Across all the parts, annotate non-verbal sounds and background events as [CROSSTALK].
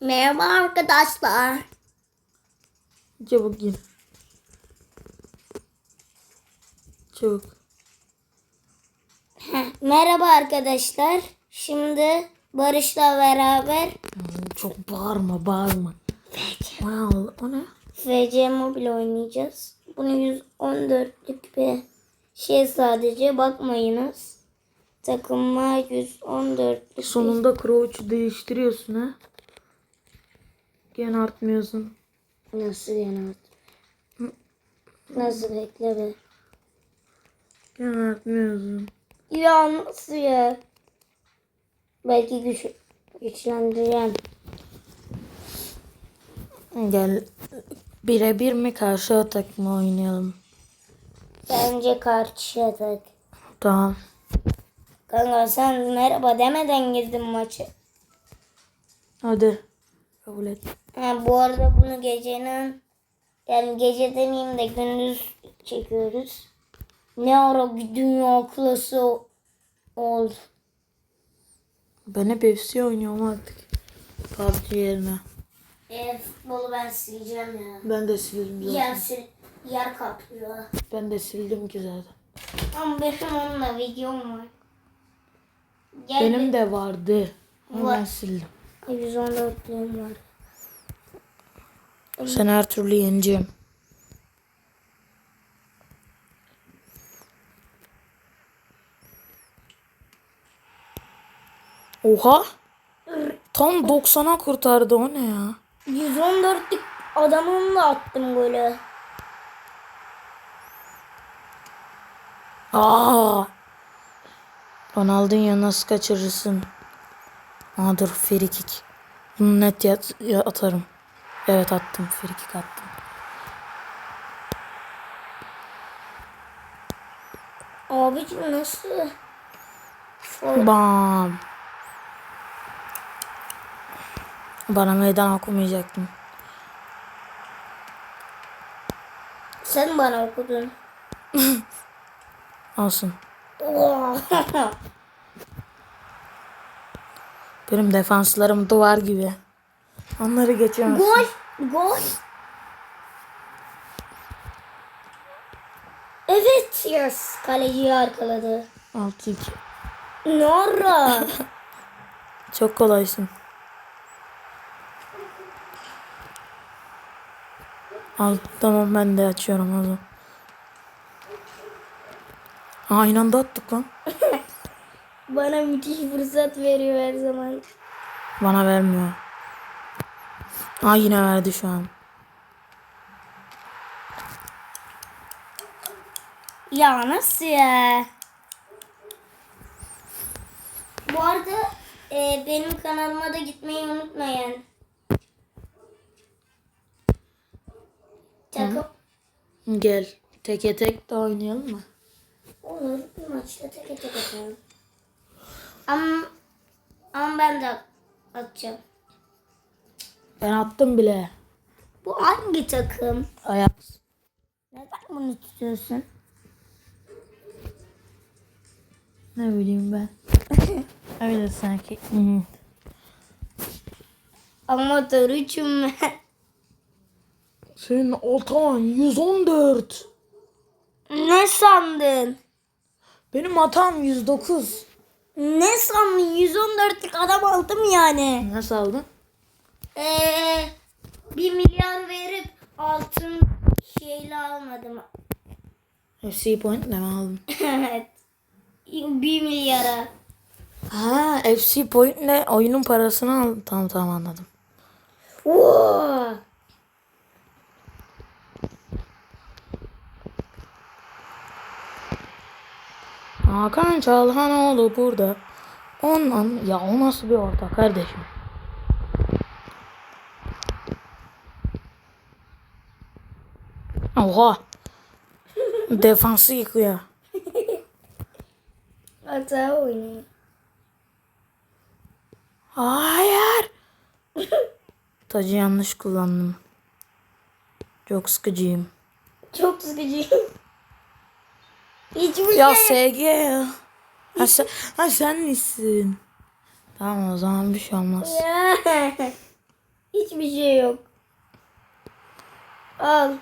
Merhaba arkadaşlar. Çabuk gir. Çabuk. Merhaba arkadaşlar. Şimdi Barış'la beraber Çok bağırma bağırma. Wow, o ne? FC Mobile oynayacağız. Bunu 114'lük bir şey sadece bakmayınız. Takıma 114'lük. Sonunda Crouch'u değiştiriyorsun ha. Gene artmıyorsun. Nasıl yani? Nasıl bekle be. Gene artmıyorsun. Ya nasıl ya? Belki güç, güçlendireceğim. Gel birebir mi karşı atak mı oynayalım? Bence karşıya tak. Tamam. Kanka sen merhaba demeden girdin maçı. Hadi. Kabul et. Ha, bu arada bunu gecenin yani gece demeyeyim de gündüz çekiyoruz. Ne ara bir dünya klası oldu. Ben hep FC oynuyorum artık. PUBG yerine. E, futbolu ben sileceğim ya. Ben de sildim zaten. Yer, sil, yer kaplıyor. Ben de sildim ki zaten. Ama benim onunla videom var. Gel Benim de vardı. Ama ben Var. sildim. bir- 114'lüğüm var. Sen her türlü yeneceğim. Oha. Tam 90'a kurtardı o ne ya? 114'lük adamımla attım golü. Aa. Ronaldinho nasıl kaçırırsın? Aa dur free kick. Bunu net yat, ya- atarım. Evet attım free kick attım. Abicim nasıl? Bam. Bana meydan okumayacaktın. Sen bana okudun. [LAUGHS] Olsun. Oo. [LAUGHS] Benim defanslarım duvar gibi. Onları geçemezsin. gol. Gol. Evet. Yes. Kaleciyi arkaladı. 6-2. Nora. [LAUGHS] Çok kolaysın. Al tamam ben de açıyorum o zaman. Aynı anda attık lan. [LAUGHS] bana müthiş fırsat veriyor her zaman. Bana vermiyor. Aa yine verdi şu an. Ya nasıl ya? Bu arada e, benim kanalıma da gitmeyi unutmayın. Takım Gel. Teke tek de oynayalım mı? olur bir maçta tek tek atalım. Ama, ama ben de atacağım. Ben attım bile. Bu hangi takım? Ayak. Neden bunu tutuyorsun? Ne bileyim ben. [LAUGHS] Öyle sanki. Amatör üçüm ben. Senin atan 114. Ne sandın? Benim hatam 109. Ne sandın? 114'lük adam aldım yani. Nasıl aldın? Ee, bir milyar verip altın şeyle almadım. FC point ne mi aldın? evet. Bir milyara. Ha FC point ne? Oyunun parasını aldın. Tamam tamam anladım. Oo. Hakan Çalhanoğlu burada. Ondan ya o nasıl bir orta kardeşim? Oha. Defansı yıkıyor. Hata oynuyor. Hayır. Tacı yanlış kullandım. Çok sıkıcıyım. Çok sıkıcı. Hiçbir Ya şey. SG ya. Ha sen, ha sen misin? Tamam o zaman bir şey olmaz. Ya. Hiçbir şey yok. Al.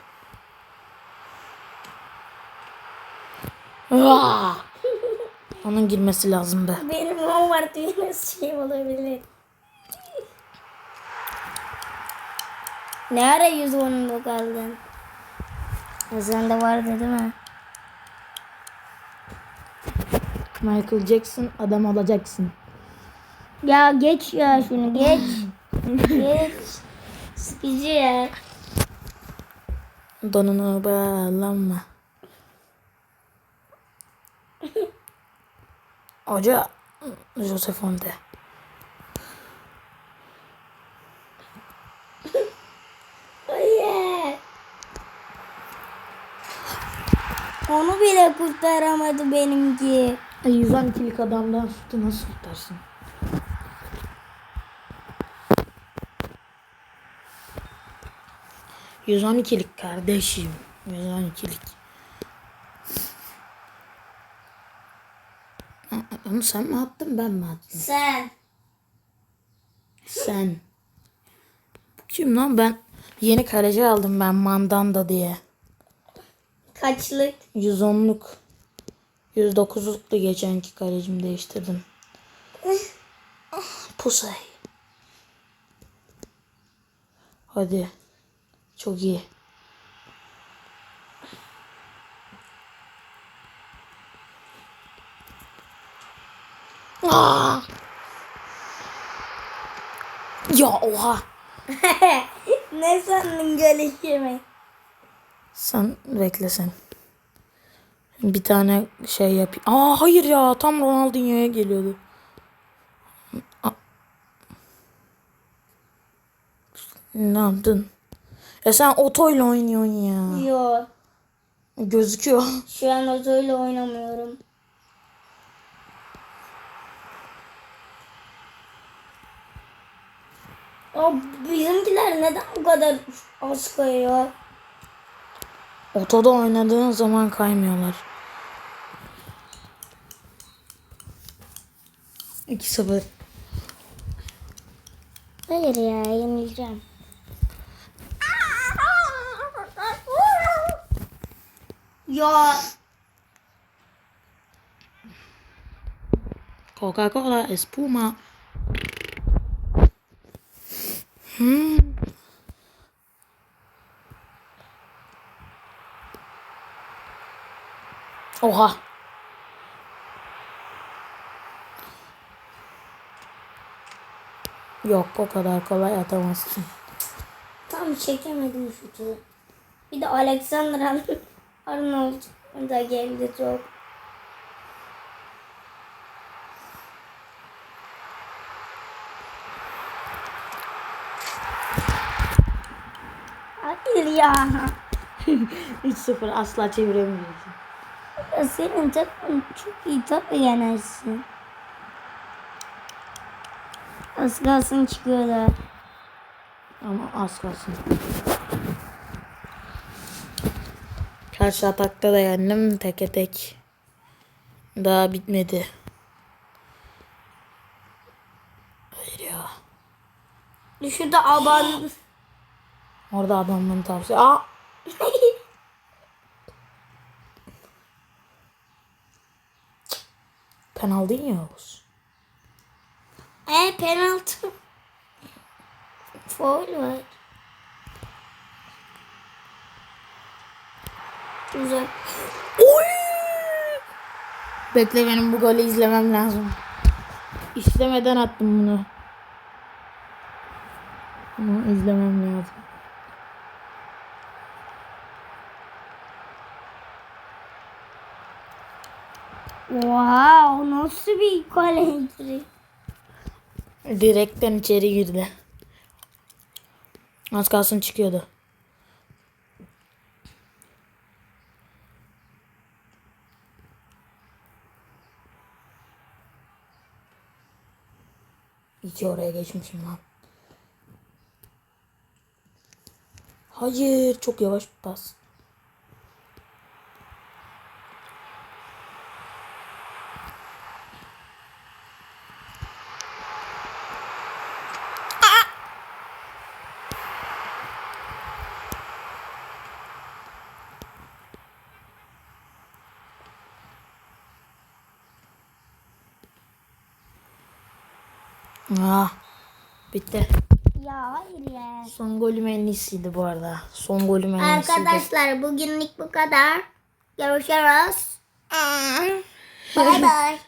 Onun girmesi lazım be. Benim Hogwarts düğmesi şey olabilir. Ne ara 110'unda kaldın? Sende vardı değil mi? Michael Jackson adam olacaksın. Ya geç ya şunu geç. geç. Sıkıcı ya. Donunu bağlanma. Hoca Joseph. Hayır. Onu bile kurtaramadı benimki. 112'lik adamdan sütü nasıl tutarsın? ...112'lik kardeşim. 112'lik. Aa, Onu sen mi attın ben mi attım? Sen. Sen. Kim lan ben? Yeni kaleci aldım ben Mandanda diye. Kaçlık? 110'luk. 109'luktu geçenki kalecimi değiştirdim. Ah, Pusay. Hadi. Çok iyi. Aa! Ya oha. [LAUGHS] ne sandın gelişimi? Sen bekle sen. Bir tane şey yapayım. Aa hayır ya tam Ronaldinho'ya geliyordu. Ne yaptın? Ya sen otoyla oynuyorsun ya. Yok. Gözüküyor. Şu an otoyla oynamıyorum. O bizimkiler neden bu kadar az kayıyor? Otoda oynadığın zaman kaymıyorlar. 2-0. Hayır ya yenileceğim. Ya Coca-Cola, espuma. Hmm. Oha. Yok o kadar kolay atamazsın. tam çekemedim şutu. Bir de Alexander Arnold da geldi çok. Hayır ya. [LAUGHS] 3-0 asla çeviremeyeceksin. Ya Senin takımın çok iyi tabii yenersin. Az kalsın çıkıyorlar. Ama az kalsın. Karşı atakta da yendim teke tek. Daha bitmedi. Hayır ya. Şurada aban... Orada adamın tavsiye. Aa! Penal değil ya Yavuz. e penaltı. Foul var. Uzak. Oy! Bekle benim bu golü izlemem lazım. İstemeden attım bunu. Bunu izlemem lazım. Wow nasıl bir kalendri. Direkten içeri girdi. Az kalsın çıkıyordu. İki oraya geçmişim lan. Hayır çok yavaş bir pas. Ah. Bitti. Ya hayır ya. Son golüm en iyisiydi bu arada. Son golüm en iyisiydi. Arkadaşlar bugünlük bu kadar. Görüşürüz. Bay bay.